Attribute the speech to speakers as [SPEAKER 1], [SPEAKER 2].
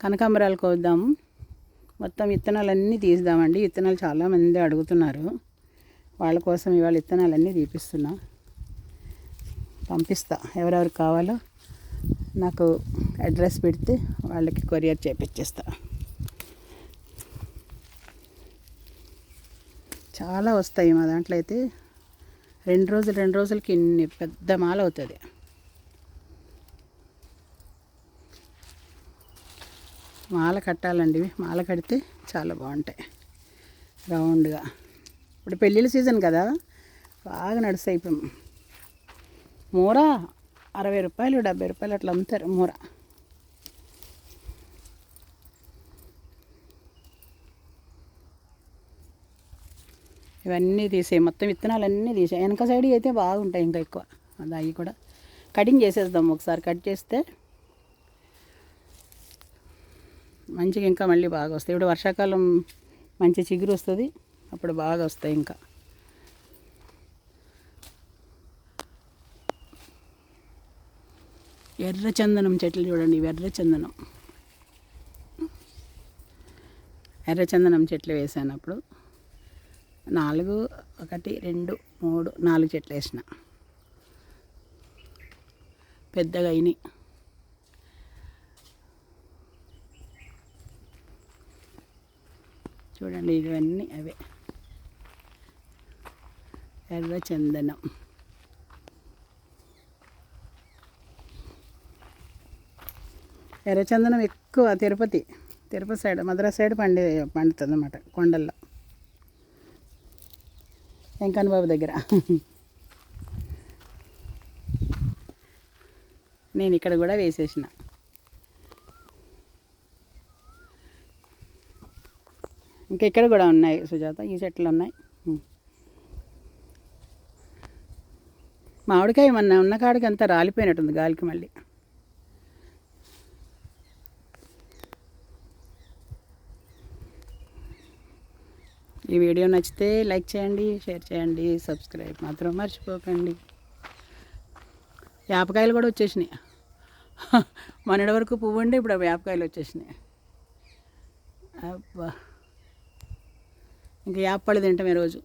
[SPEAKER 1] కనకాంబరాలు కోద్దాము మొత్తం విత్తనాలన్నీ తీద్దామండి. విత్తనాలు చాలామంది అడుగుతున్నారు. వాళ్ళ కోసం ఇవాళ విత్తనాలన్నీ తీపిస్తున్నా. పంపిస్తా. ఎవరెవరు కావాలో నాకు అడ్రస్ పెడితే వాళ్ళకి కొరియర్ చేపించేస్తా చాలా వస్తాయి మా దాంట్లో అయితే. రెండు రోజులు రెండు రోజులకి ఇన్ని పెద్ద మాల అవుతుంది మాల కట్టాలండి ఇవి. మాల కడితే చాలా బాగుంటాయి. రౌండ్గా. ఇప్పుడు పెళ్ళిళ్ళ సీజన్ కదా బాగా నడుస్తాయి ఇప్పుడు. మూర అరవై రూపాయలు డెబ్బై రూపాయలు అట్లా అమ్ముతారు మూర. ఇవన్నీ తీసేయి. మొత్తం విత్తనాలన్నీ తీసాయి. వెనక సైడ్ అయితే బాగుంటాయి ఇంకా ఎక్కువ. అది అవి కూడా. కటింగ్ చేసేద్దాం ఒకసారి. కట్ చేస్తే మంచిగా ఇంకా మళ్ళీ బాగా వస్తాయి. ఇప్పుడు వర్షాకాలం మంచి చిగురు వస్తుంది. అప్పుడు బాగా వస్తాయి ఇంకా. ఎర్ర చందనం చెట్లు చూడండి. ఇవి ఎర్ర చందనం. ఎర్ర చందనం చెట్లు వేసాను అప్పుడు. నాలుగు ఒకటి రెండు మూడు నాలుగు చెట్లు వేసిన. పెద్దగా అయినాయి. చూడండి ఇవన్నీ అవే. ఎర్ర చందనం ఎర్రచందనం ఎక్కువ తిరుపతి తిరుపతి సైడ్ మద్రాస్ సైడ్ పండి పండుతుంది అన్నమాట కొండల్లో. వెంకన్న బాబు దగ్గర. నేను ఇక్కడ కూడా వేసేసిన. ఇంకా ఇక్కడ కూడా ఉన్నాయి సుజాత ఈ చెట్లు ఉన్నాయి. మామిడికాయ మొన్న ఉన్న కాడికి అంతా రాలిపోయినట్టుంది గాలికి మళ్ళీ. ఈ వీడియో నచ్చితే లైక్ చేయండి షేర్ చేయండి సబ్స్క్రైబ్ మాత్రం మర్చిపోకండి. వేపకాయలు కూడా వచ్చేసినాయి. మొన్నటి వరకు పువ్వు ఉండే ఇప్పుడు వేపకాయలు వచ్చేసినాయి. అబ్బా. ఇంకా యాప్పళ్ళు తింటామే తింటాం ఈరోజు